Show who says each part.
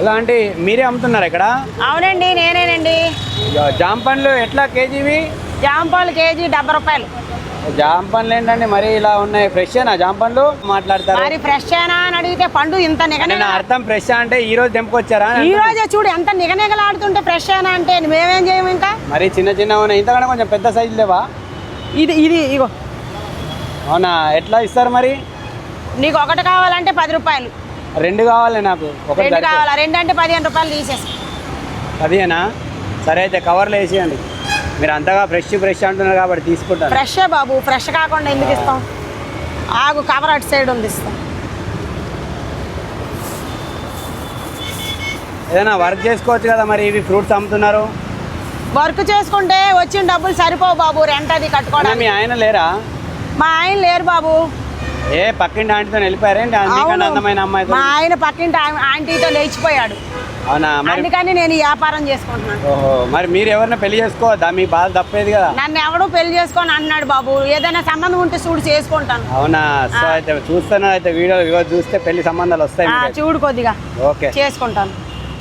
Speaker 1: ఇలా అంటే మీరే అమ్ముతున్నారు ఇక్కడ?
Speaker 2: అవునండి నేనేనండి.
Speaker 1: జామ పండ్లు ఎట్లా కేజీవి?
Speaker 2: జాంపాలు కేజీ డెబ్బై రూపాయలు.
Speaker 1: జామ పండ్లు ఏంటంటే మరి ఇలా ఉన్నాయి? ఫ్రెషేనా జామ పండ్లు? మాట్లాడతారు.
Speaker 2: మరి ఫ్రెష్ అయినా అని అడిగితే పండు ఇంత
Speaker 1: అంటే
Speaker 2: నిగనిగ
Speaker 1: నా అర్థం ఫ్రెష్ అంటే ఈ రోజు తెంపుకొచ్చారా? అని
Speaker 2: ఈ. రోజే చూడు ఎంత నిగనిగలాడుతుంటే ఫ్రెష్ అయినా అంటే మేమేం చేయము ఇంకా?
Speaker 1: మరి చిన్న చిన్న ఉన్నాయి. ఇంతకన్నా కొంచెం పెద్ద సైజు లేవా?
Speaker 2: ఇది ఇది ఇగో.
Speaker 1: అవునా? ఎట్లా ఇస్తారు మరి?
Speaker 2: నీకు ఒకటి కావాలంటే పది రూపాయలు.
Speaker 1: రెండు కావాలి నాకు. ఒకటి
Speaker 2: రెండు. కావాలా? రెండు అంటే పదిహేను రూపాయలు తీసేసి
Speaker 1: అదేనా సరే అయితే కవర్లో వేసేయండి. మీరు అంతగా ఫ్రెష్ ఫ్రెష్ అంటున్నారు కాబట్టి తీసుకుంటాను.
Speaker 2: ఫ్రెషే బాబు ఫ్రెష్ కాకుండా ఎందుకు ఇస్తాం? ఆగు కవర్ అటు సైడ్ ఉంది ఇస్తాం.
Speaker 1: ఏదైనా వర్క్ చేసుకోవచ్చు కదా మరి ఇవి ఫ్రూట్స్ అమ్ముతున్నారు.
Speaker 2: వర్క్ చేసుకుంటే వచ్చిన డబ్బులు సరిపోవు బాబు రెంట్ అది
Speaker 1: అన్నా, మీ ఆయన లేరా?
Speaker 2: మా ఆయన లేరు బాబు.
Speaker 1: ఏ పక్కింటి ఆంటీతో వెళ్ళిపోయారేంటి
Speaker 2: అవును.
Speaker 1: అందుకని అందమైన అమ్మాయితో?
Speaker 2: మా ఆయన పక్కింటి ఆంటీతో లేచిపోయాడు.
Speaker 1: అవునా? మరి
Speaker 2: అందుకని నేను ఈ వ్యాపారం చేసుకుంటున్నాను.
Speaker 1: ఓహో మరి మీరు ఎవరిని పెళ్ళి చేసుకోవద్దా? మీ బాధ తప్పేది కదా.
Speaker 2: నన్ను ఎవడు పెళ్ళి చేసుకొని అన్నాడు బాబు. ఏదైనా సంబంధం ఉంటే చూడు చేసుకుంటాను.
Speaker 1: అవునా? సో అయితే చూస్తున్నా అయితే వీడియో ఇగో చూస్తే పెళ్ళి సంబంధాలు వస్తాయి
Speaker 2: ఆ,
Speaker 1: మీకు.
Speaker 2: చూడు కొద్దిగా.
Speaker 1: ఓకే.
Speaker 2: చేసుకుంటాను.